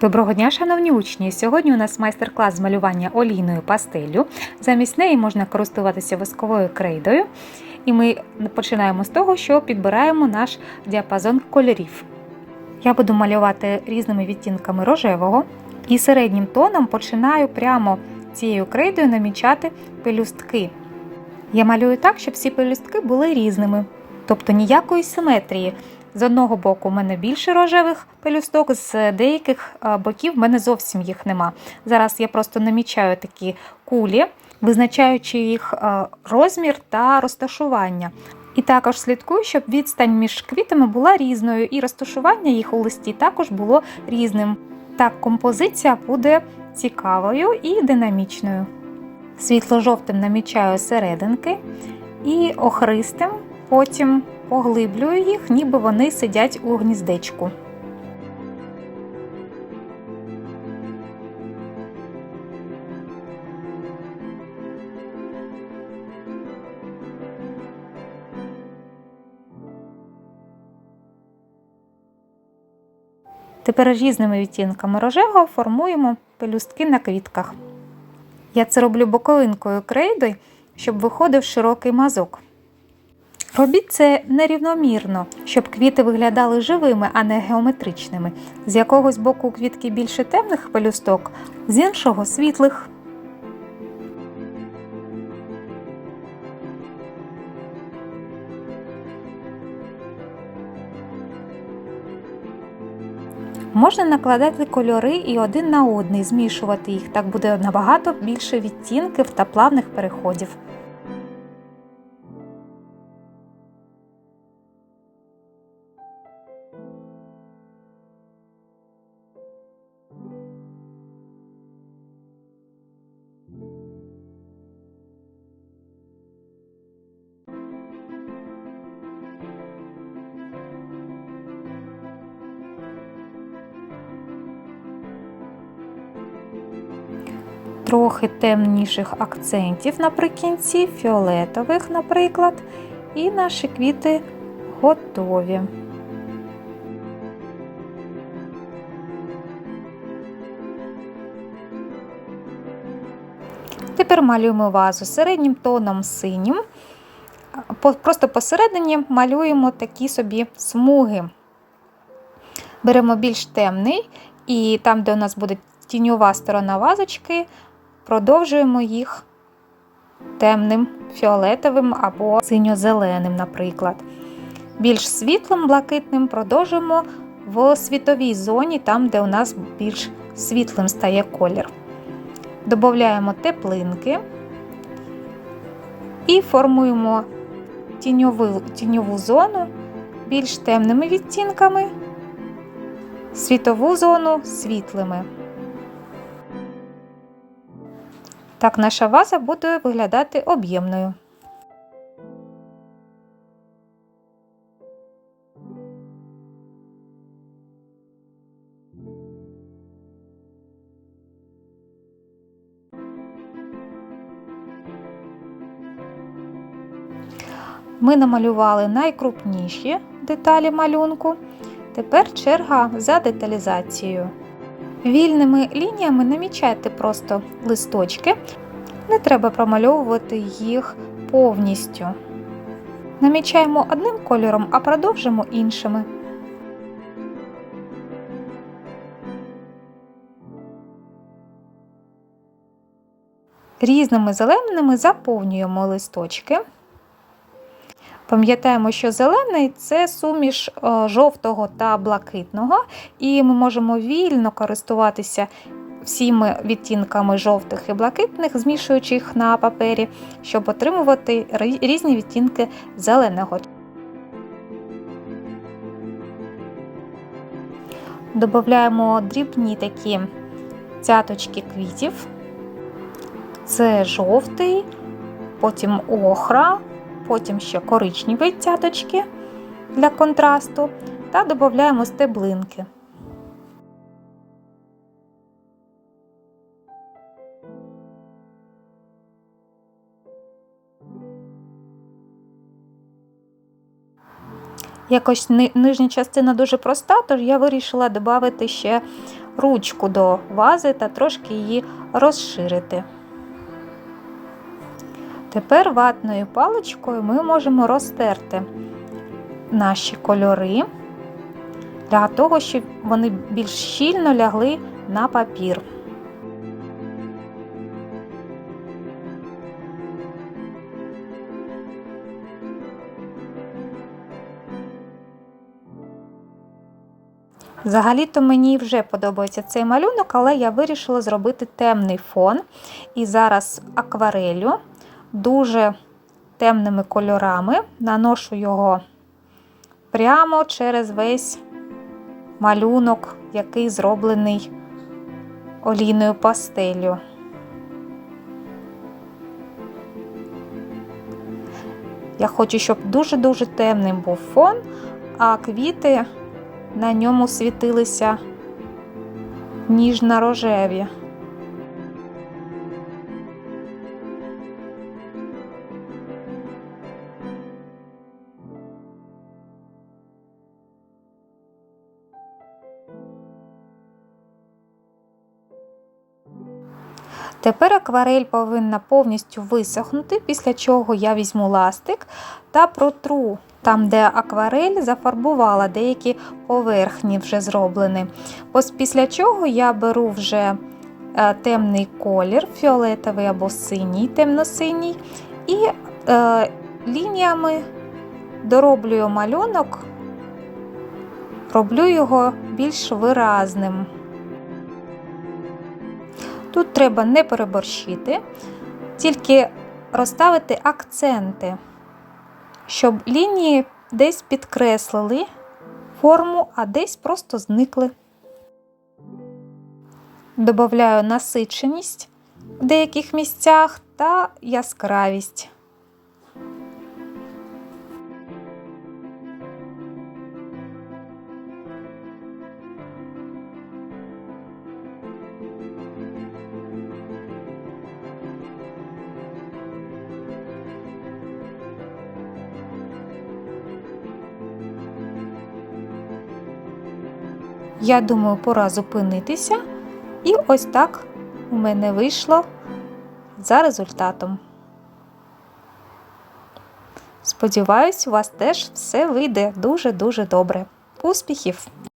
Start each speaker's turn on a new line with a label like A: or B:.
A: Доброго дня, шановні учні! Сьогодні у нас майстер-клас з малювання олійною пастеллю. Замість неї можна користуватися восковою крейдою. І ми починаємо з того, що підбираємо наш діапазон кольорів. Я буду малювати різними відтінками рожевого і середнім тоном починаю прямо цією крейдою намічати пелюстки. Я малюю так, щоб всі пелюстки були різними, тобто ніякої симетрії. З одного боку в мене більше рожевих пелюсток, з деяких боків в мене зовсім їх нема. Зараз я просто намічаю такі кулі, визначаючи їх розмір та розташування. І також слідкую, щоб відстань між квітами була різною, і розташування їх у листі також було різним. Так композиція буде цікавою і динамічною. Світло-жовтим намічаю серединки і охристим потім поглиблюю їх, ніби вони сидять у гніздечку. Тепер різними відтінками рожевого формуємо пелюстки на квітках. Я це роблю боковинкою крейдою, щоб виходив широкий мазок. Робіть це нерівномірно, щоб квіти виглядали живими, а не геометричними. З якогось боку квітки більше темних пелюсток, з іншого світлих. Можна накладати кольори і один на одний, змішувати їх. Так буде набагато більше відтінків та плавних переходів. Трохи темніших акцентів наприкінці, фіолетових, наприклад, і наші квіти готові. Тепер малюємо вазу середнім тоном синім. Просто посередині малюємо такі собі смуги. Беремо більш темний, і там, де у нас буде тіньова сторона вазочки, продовжуємо їх темним, фіолетовим або синьо-зеленим, наприклад. Більш світлим, блакитним продовжуємо в світовій зоні, там, де у нас більш світлим стає колір. Додаємо теплинки і формуємо тіньову, тіньову зону більш темними відтінками, світову зону світлими. Так наша ваза буде виглядати об'ємною. Ми намалювали найкрупніші деталі малюнку. Тепер черга за деталізацією. Вільними лініями намічайте просто листочки, не треба промальовувати їх повністю. Намічаємо одним кольором, а продовжимо іншими. Різними зеленими заповнюємо листочки. Пам'ятаємо, що зелений це суміш е, жовтого та блакитного, і ми можемо вільно користуватися всіми відтінками жовтих і блакитних, змішуючи їх на папері, щоб отримувати різні відтінки зеленого. Додаємо дрібні такі цяточки квітів. Це жовтий, потім охра, потім ще коричневі цяточки для контрасту та додаємо стеблинки. Якось нижня частина дуже проста, тож я вирішила додати ще ручку до вази та трошки її розширити. Тепер ватною паличкою ми можемо розтерти наші кольори для того, щоб вони більш щільно лягли на папір. Взагалі-то мені вже подобається цей малюнок, але я вирішила зробити темний фон. І зараз акварелю дуже темними кольорами наношу його прямо через весь малюнок, який зроблений олійною пастелью. Я хочу, щоб дуже-дуже темним був фон, а квіти на ньому світилися ніжно-рожеві. Тепер акварель повинна повністю висохнути, після чого я візьму ластик та протру там, де акварель зафарбувала деякі поверхні вже зроблені. Ось після чого я беру вже е, темний колір, фіолетовий або синій, темно-синій, і е, лініями дороблюю малюнок, роблю його більш виразним. Тут треба не переборщити, тільки розставити акценти, щоб лінії десь підкреслили форму, а десь просто зникли. Добавляю насиченість в деяких місцях та яскравість. Я думаю, пора зупинитися. І ось так у мене вийшло за результатом. Сподіваюсь, у вас теж все вийде дуже-дуже добре. Успіхів!